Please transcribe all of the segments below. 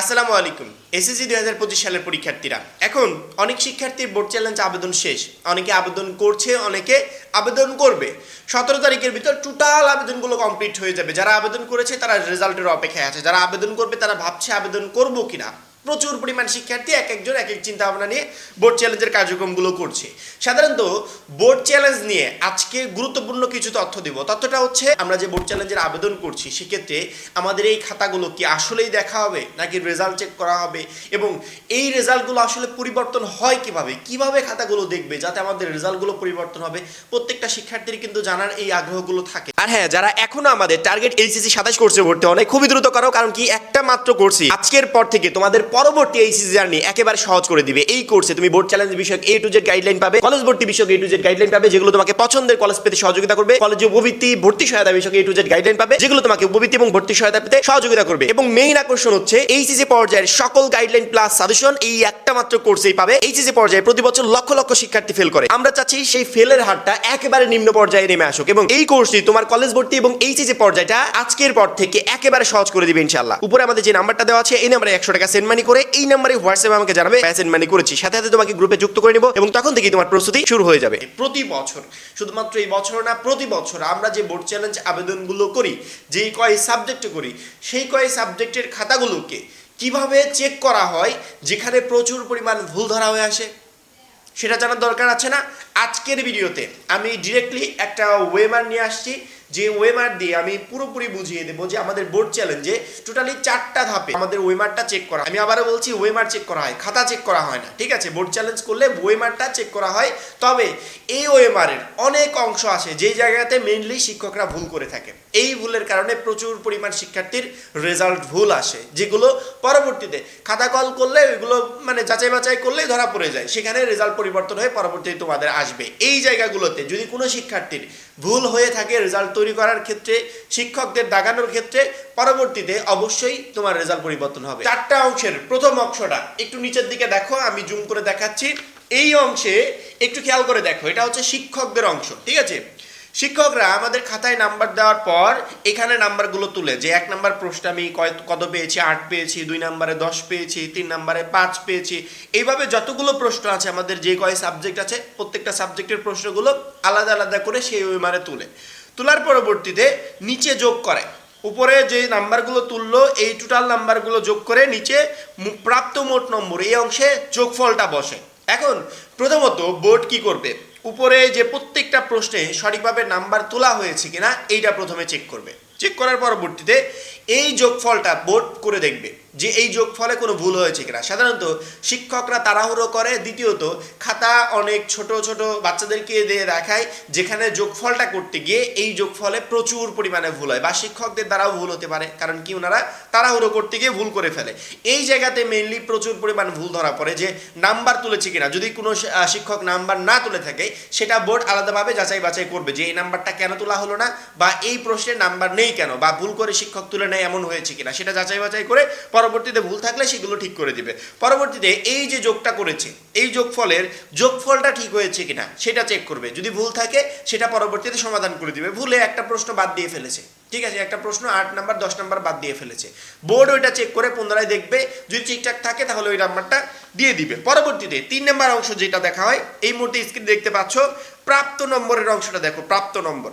আসসালামু আলাইকুম। এসএসসি দুই হাজার পঁচিশ সালের পরীক্ষার্থীরা, এখন অনেক শিক্ষার্থীর বোর্ড চ্যালেঞ্জ আবেদন শেষ। অনেকে আবেদন করছে, অনেকে আবেদন করবে। সতেরো তারিখের ভিতর টোটাল আবেদনগুলো কমপ্লিট হয়ে যাবে। যারা আবেদন করেছে, তারা রেজাল্টের অপেক্ষায় আছে। যারা আবেদন করবে, তারা ভাবছে আবেদন করব কিনা। প্রচুর পরিমাণ শিক্ষার্থী এক একজন এক এক চিন্তা ভাবনা নিয়ে বোর্ড চ্যালেঞ্জের কার্যক্রমগুলো করছে। সাধারণত বোর্ড চ্যালেঞ্জ নিয়ে আজকে গুরুত্বপূর্ণ কিছু তথ্য দিব। তথ্যটা হচ্ছে, আমরা যে বোর্ড চ্যালেঞ্জের আবেদন করছি, সেক্ষেত্রে আমাদের এই খাতাগুলো কি আসলেই দেখা হবে, নাকি রেজাল্ট চেক করা হবে, এবং এই রেজাল্টগুলো আসলে পরিবর্তন হয় কীভাবে? কীভাবে খাতাগুলো দেখবে যাতে আমাদের রেজাল্টগুলো পরিবর্তন হবে? প্রত্যেকটা শিক্ষার্থীর কিন্তু জানার এই আগ্রহগুলো থাকে। আর হ্যাঁ যারা এখনও আমাদের টার্গেট এইচএসসি সাতাশ কোর্সে ভর্তি অনেক খুবই দ্রুত করো, কারণ কি একটা মাত্র কোর্সই আজকের পর থেকে তোমাদের পরবর্তী এইচএসসি জার্নি একেবারে সহজ করে দিবে। এই কোর্সে তুমি বোর্ড চ্যালেঞ্জ বিষয়ক এ টু জেড গাইডলাইন পাবে কলেজ ভর্তি বিষয়ক এ টু জেড গাইডলাইন পাবে, যেগুলো তোমাকে পছন্দের কলেজ পেতে সহযোগিতা করবে কলেজে উপবৃত্তি, ভর্তি সহায়তা বিষয়ক এ টু জেড গাইডলাইন পাবে, যেগুলো তোমাকে উপবৃত্তি এবং ভর্তি সহায়তা পেতে সহযোগিতা করবে। এবং মেইন আকর্ষণ হচ্ছে এইচএসসি পর্যায়ের সকল গাইডলাইন প্লাস সাজেশন এই একটা মাত্র কোর্সেই পাবে। এইচএসসি পর্যায়ে প্রতি বছর লক্ষ লক্ষ শিক্ষার্থী ফেল করে। আমরা চাচ্ছি সেই ফেলের হারটা একেবারে নিম্ন পর্যায়ে নেমে আসুক এবং এই কোর্সটি তোমার কলেজ ভর্তি এবং এইচএসসি পর্যায়টা আজকের পর থেকে একেবারে সহজ করে দিবে ইনশাআল্লাহ। উপরে আমাদের যে নাম্বারটা দেওয়া আছে, এই নাম্বারে একশো টাকা সেন্ড মানি করে, এই নাম্বারে হোয়াটসঅ্যাপে আমাকে জানাবে সেন্ড মানি করেছি। সাথে সাথে তোমাকে গ্রুপে যুক্ত করে নিব এবং তখন থেকেই তোমার প্রস্তুতি শুরু হয়ে যাবে। প্রতি বছর, শুধুমাত্র এই বছর না, প্রতি বছর আমরা যে বোর্ড চ্যালেঞ্জ আবেদনগুলো করি, যেই কয় সাবজেক্টে করি, সেই কয় সাবজেক্টের খাতাগুলোকে কীভাবে চেক করা হয়, যেখানে প্রচুর পরিমাণ ভুল ধরা হয়ে আসে, সেটা জানার দরকার আছে না? আজকের ভিডিওতে আমি ডিরেক্টলি একটা ওয়েমার নিয়ে আসছি। যে ওয়েমার দিয়ে আমি পুরোপুরি বুঝিয়ে দেবো যে আমাদের বোর্ড চ্যালেঞ্জে টোটালি চারটা ধাপে আমাদের ওয়েমারটা চেক করা আমি আবারও বলছি ওয়েমার চেক করা হয়, খাতা চেক করা হয় না, ঠিক আছে? বোর্ড চ্যালেঞ্জ করলে ওয়েমারটা চেক করা হয়। তবে এই ওয়েমারের অনেক অংশ আসে যেই জায়গাতে মেইনলি শিক্ষকরা ভুল করে থাকে। এই ভুলের কারণে প্রচুর পরিমাণ শিক্ষার্থীর রেজাল্ট ভুল আসে, যেগুলো পরবর্তীতে খাতা কল করলে ওইগুলো মানে যাচাই বাছাই করলেই ধরা পড়ে যায়। সেখানে রেজাল্ট পরিবর্তন হয়ে পরবর্তীতে তোমাদের আসবে। এই জায়গাগুলোতে যদি কোনো শিক্ষার্থীর ভুল হয়ে থাকে রেজাল্ট তৈরি করার ক্ষেত্রে, শিক্ষকদের দাগানোর ক্ষেত্রে পরবর্তীতে অবশ্যই তোমার রেজাল্ট পরিবর্তন হবে। চারটা অংশের প্রথম অংশটা একটু নিচের দিকে দেখো, আমি জুম করে দেখাচ্ছি। এই অংশে একটু খেয়াল করে দেখো, এটা হচ্ছে শিক্ষকদের অংশ, ঠিক আছে? শিক্ষকরা আমাদের খাতায় নাম্বার দেওয়ার পর এখানে নাম্বারগুলো তুলে যে এক নাম্বার প্রশ্ন আমি কত পেয়েছি, আট পেয়েছি, দুই নাম্বারে দশ পেয়েছি, তিন নাম্বারে পাঁচ পেয়েছি। এইভাবে যতগুলো প্রশ্ন আছে আমাদের যে কয় সাবজেক্ট আছে, প্রত্যেকটা সাবজেক্টের প্রশ্নগুলো আলাদা আলাদা করে সেই ওইমারে তুলে। তোলার পরবর্তীতে নিচে যোগ করে। উপরে যে নাম্বারগুলো তুললো, এই টোটাল নাম্বারগুলো যোগ করে নিচে প্রাপ্ত মোট নম্বর, এই অংশে যোগফলটা বসে। এখন প্রথমত বোর্ড কি করবে? উপরে যে প্রত্যেকটা প্রশ্নে সঠিকভাবে নাম্বার তোলা হয়েছে কিনা, এইটা প্রথমে চেক করবে। চেক করার পরবর্তীতে এই যোগফলটা বোর্ড করে দেখবে যে এই যোগফলে কোনো ভুল হয়েছে কিনা। সাধারণত শিক্ষকরা তাড়াহুড়ো করে, দ্বিতীয়ত খাতা অনেক ছোট ছোট বাচ্চাদেরকে দিয়ে দেখায় যেখানে যোগফলটা করতে গিয়ে এই যোগফলে প্রচুর পরিমাণে ভুল হয় বা শিক্ষকদের দ্বারাও ভুল হতে পারে, কারণ কি ওনারা তাড়াহুড়ো করতে গিয়ে ভুল করে ফেলে। এই জায়গাতে মেইনলি প্রচুর পরিমাণ ভুল ধরা পড়ে যে নাম্বার তুলেছে কিনা। যদি কোনো শিক্ষক নাম্বার না তুলে থাকে, সেটা বোর্ড আলাদাভাবে যাচাই বাছাই করবে যে এই নাম্বারটা কেন তোলা হলো না বা এই প্রশ্নের নাম্বার নেই কেন? বা ভুল করে শিক্ষক তুলে নেয় এমন হয়েছে কিনা? সেটা যাচাই বাছাই করে পরবর্তীতে ভুল থাকলে সেগুলো ঠিক করে দিবে। পরবর্তীতে এই যে যোগটা করেছে, এই যোগফলের যোগফলটা ঠিক হয়েছে কিনা, সেটা চেক করবে। যদি ভুল থাকে, সেটা পরবর্তীতে সমাধান করে দিবে। ভুলে একটা প্রশ্ন বাদ দিয়ে ফেলেছে। ঠিক আছে, একটা প্রশ্ন আট নাম্বার, দশ নাম্বার বাদ দিয়ে ফেলেছে। বোর্ড ওইটা চেক করে পুনরায় দেখবে, যদি ঠিকঠাক থাকে তাহলে ওই নাম্বারটা দিয়ে দিবে। পরবর্তীতে তিন নাম্বার অংশ যেটা দেখা হয়, এই মুহূর্তে স্ক্রিন দেখতে পাচ্ছ, প্রাপ্ত নম্বরের অংশটা দেখো, প্রাপ্ত নম্বর।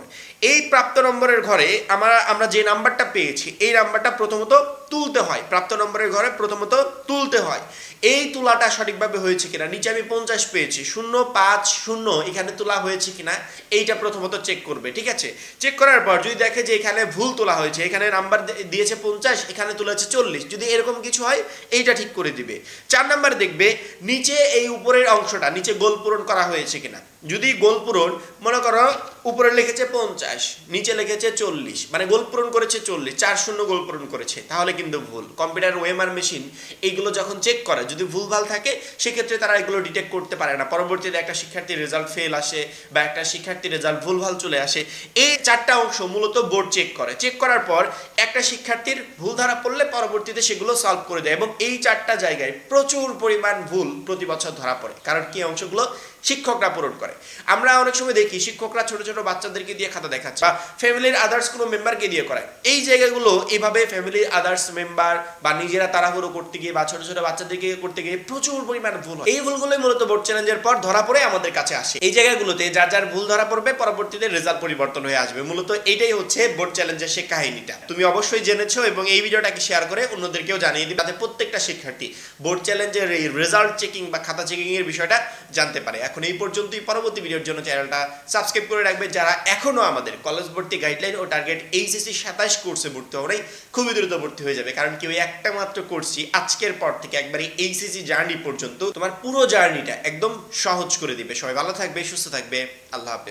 এই প্রাপ্ত নম্বরের ঘরে আমরা আমরা যে নাম্বারটা পেয়েছি, এই নাম্বারটা প্রথমত তুলতে হয়। প্রাপ্ত নম্বরের ঘরে প্রথমত তুলতে হয়। এই তুলাটা সঠিকভাবে হয়েছে কিনা? নিচে আমি পঞ্চাশ পেয়েছি, শূন্য, পাঁচ, শূন্য, এখানে তোলা হয়েছে কিনা? এইটা প্রথমত চেক করবে, ঠিক আছে? চেক করার পর যদি দেখে যে এখানে ভুল তোলা হয়েছে, এখানে নাম্বার দিয়েছে পঞ্চাশ, এখানে তুলেছে চল্লিশ। যদি এরকম কিছু হয়, এইটা ঠিক করে দিবে। চার নাম্বার দেখবে, নিচে এই উপরের অংশটা, নিচে গোল পূরণ করা হয়েছে কিনা। যদি গোল পূরণ, মনে করো উপরে লিখেছে পঞ্চাশ, নিচে লিখেছে চল্লিশ মানে গোল পূরণ করেছে চল্লিশ, চার শূন্য গোল পূরণ করেছে, তাহলে কিন্তু ভুল। কম্পিউটার ওয়েমার মেশিন এইগুলো যখন চেক করে, যদি ভুলভাল থাকে, সেক্ষেত্রে তারা এগুলো ডিটেক্ট করতে পারে না। পরবর্তীতে একটা শিক্ষার্থীর রেজাল্ট ফেল আসে, বা একটা শিক্ষার্থীর রেজাল্ট ভুলভাল চলে আসে, এই চারটা অংশ মূলত বোর্ড চেক করে। চেক করার পর একটা শিক্ষার্থীর ভুল ধরা পড়লে পরবর্তীতে সেগুলো সলভ করে দেয় এবং এই চারটা জায়গায় প্রচুর পরিমাণ ভুল প্রতি বছর ধরা পড়ে, কারণ কি অংশগুলো শিক্ষকরা পূরণ করে। আমরা অনেক সময় দেখি শিক্ষকরা ছোট ছোট বাচ্চাদেরকে দিয়ে খাতা দেখাচ্ছে বা ফ্যামিলির আদার্স কোনো মেম্বারকে দিয়ে করায়। এই জায়গাগুলো এইভাবে ফ্যামিলির আদার্স মেম্বার বা নিজেরা তাড়াহুড়ো করতে গিয়ে বা ছোট ছোট বাচ্চাদেরকে করতে গিয়ে প্রচুর পরিমাণ ভুল হয়। এই ভুলগুলোই মূলত বোর্ড চ্যালেঞ্জের পর ধরা পড়ে আমাদের কাছে আসে। এই জায়গাগুলোতে যার যার ভুল ধরা পড়বে, পরবর্তীতে রেজাল্ট পরিবর্তন হয়ে আসবে। মূলত এইটাই হচ্ছে বোর্ড চ্যালেঞ্জের সে কাহিনীটা। তুমি অবশ্যই জেনেছো এবং এই ভিডিওটাকে শেয়ার করে অন্যদেরকেও জানিয়ে দিবে যাতে প্রত্যেকটা শিক্ষার্থী বোর্ড চ্যালেঞ্জের এই রেজাল্ট চেকিং বা খাতা চেকিং এর বিষয়টা জানতে পারে। এখন এই পর্যন্তই। পরবর্তী ভিডিওর জন্য চ্যানেলটা সাবস্ক্রাইব করে রাখবে। যারা এখনও আমাদের কলেজ ভর্তি গাইডলাইন ও টার্গেট এইচএসসি সাতাশ কোর্সে ভর্তি নাই, খুবই দ্রুত ভর্তি হয়ে যাবে। কারণ কি ওই একটা মাত্র কোর্সই আজকের পর থেকে একবারে এইচএসসি জার্নি পর্যন্ত তোমার পুরো জার্নিটা একদম সহজ করে দিবে। সবাই ভালো থাকবে, সুস্থ থাকবে। আল্লাহ হাফেজ।